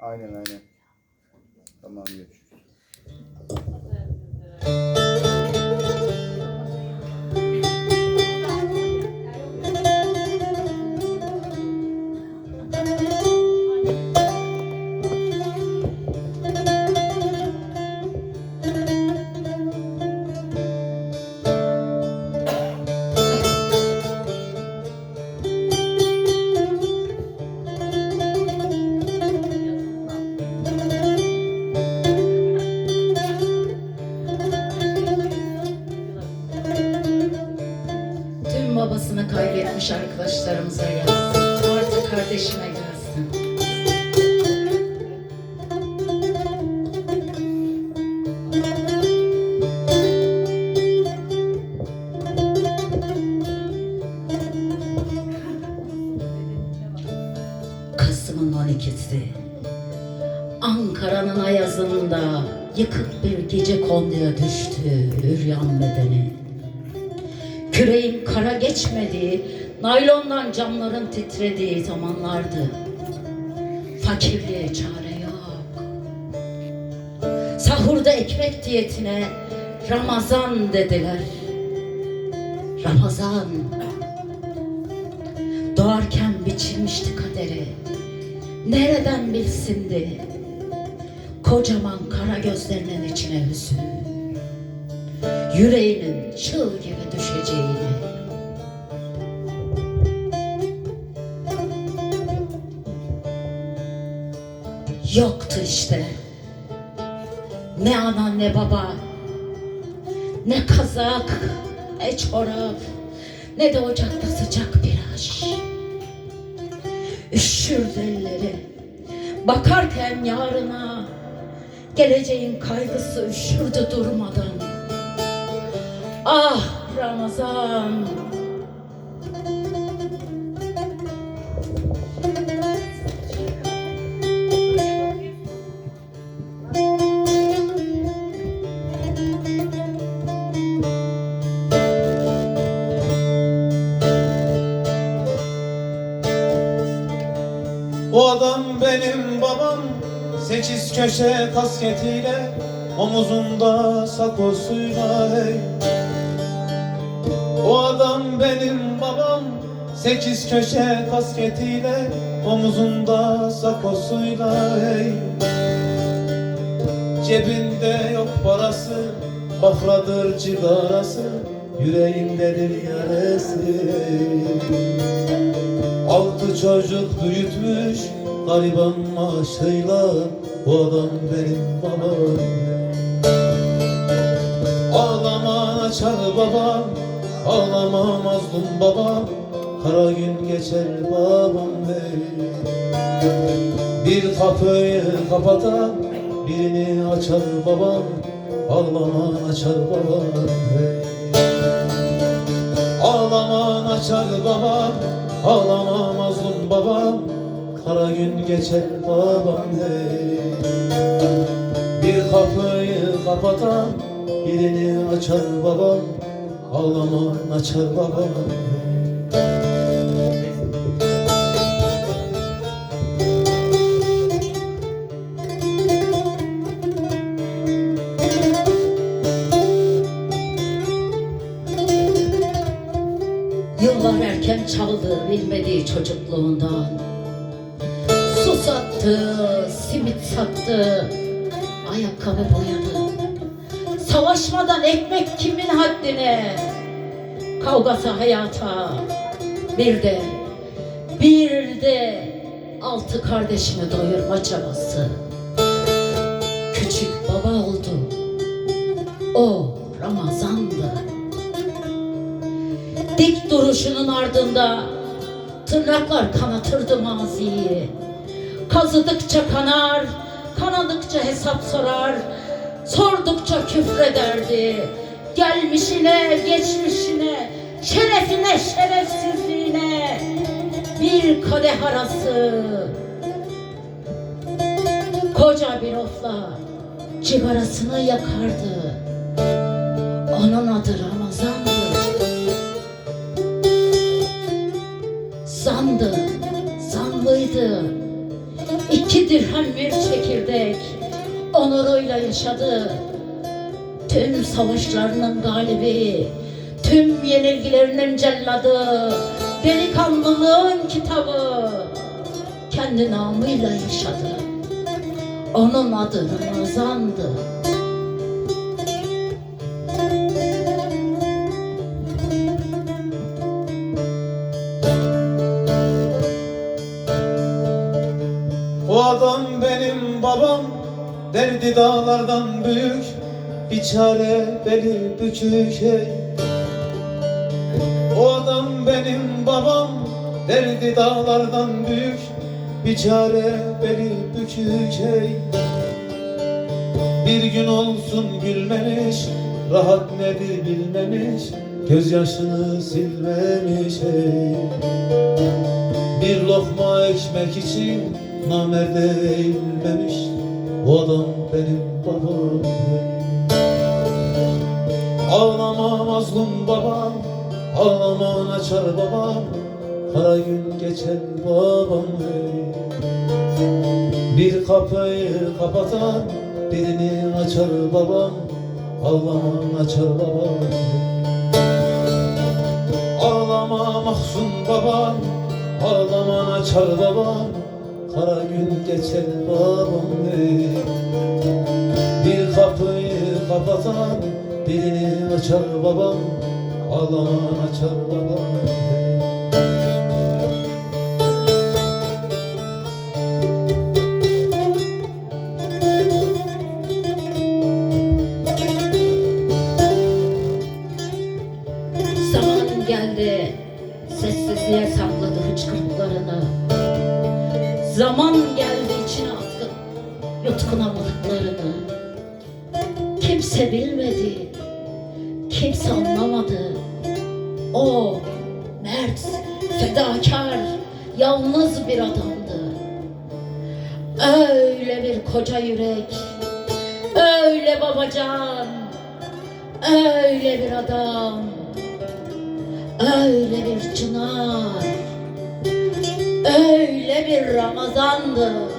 Aynen aynen. Tamam görüşürüz. Kaybetmiş arkadaşlarımıza yazsın. Artı kardeşime gelsin. Kasım'ın 12'si. Ankara'nın ayazında yıkık bir gece konduya düştü üryan bedeni. Küreğin kara geçmediği, naylondan camların titrediği zamanlardı. Fakirliğe çare yok. Sahurda ekmek diyetine Ramazan dediler. Ramazan. Doğarken biçilmişti kaderi. Nereden bilsindi? Kocaman kara gözlerinin içine hüzün yüreğinin çığ gibi düşeceğini. Yoktu işte. Ne ana ne baba, ne kazak, ne çorap, ne de ocakta sıcak bir aş. Üşürdü elleri, bakarken yarına, geleceğin kaygısı üşürdü durmadan. Ah Ramazan. Sekiz köşe kasketiyle Omuzunda sakosuyla hey. O adam benim babam Sekiz köşe kasketiyle Omuzunda sakosuyla hey. Cebinde yok parası Bafradır cigarası Yüreğindedir yarası. Altı çocuk büyütmüş gariban maaşıyla Bu adam benim babam. Ağlama açar babam Ağlama mazlum babam. Kara gün geçer babam hey Bir kapıyı kapatan Birini açar babam. Ağlama açar babam hey Ağlaman açar babam Ağlama mazlum babam. Kara gün geçer babam hey kapıyı kapatan Birini açar babam Ağlaman açar babam. Yıllar erken çaldı bilmediği çocukluğundan. Su sattı, simit sattı, ayakkabı boyadı. Savaşmadan ekmek kimin haddine? Kavgası hayata. Bir de, bir de altı kardeşimi doyurma çabası. Küçük baba oldu. O Ramazan'dı. Dik duruşunun ardında tırnaklar kanatırdı maziyi. Kazıdıkça kanar, kanadıkça hesap sorar, sordukça küfrederdi. Gelmişine, geçmişine, şerefine, şerefsizliğine bir kadeh arası. Koca bir ofla cigarasını yakardı. Onun adı Ramazan'dı. Zandı, zanlıydı. İki dirhem bir çekirdek onuruyla yaşadı. Tüm savaşlarının galibi, tüm yenilgilerinin celladı, delikanlılığın kitabı kendi namıyla yaşadı. Onun adı Ramazan'dı. O adam benim babam Derdi dağlardan büyük Bir çare beli bükük hey. O adam benim babam Derdi dağlardan büyük Bir çare beli bükük hey. Bir gün olsun gülmemiş Rahat nedir bilmemiş Gözyaşını silmemiş hey. Bir lokma ekmek için namerde eğilmemiş O adam benim babam. Ağlama mazlum babam Ağlama açar babam Kara gün geçen babam. Bir kapıyı kapatan birini açar babam Ağlama açar babam. Ağlama mahzun babam Ağlaman açar babam Kara gün geçer babam. Bir kapıyı kapatan Birini açar babam Ağlaman açar babam Zaman geldi içine attı yutkunamadıklarını. Kimse bilmedi, kimse anlamadı. O mert, fedakar, yalnız bir adamdı. Öyle bir koca yürek, öyle babacan, öyle bir adam. Öyle bir çınar, Ramazandı.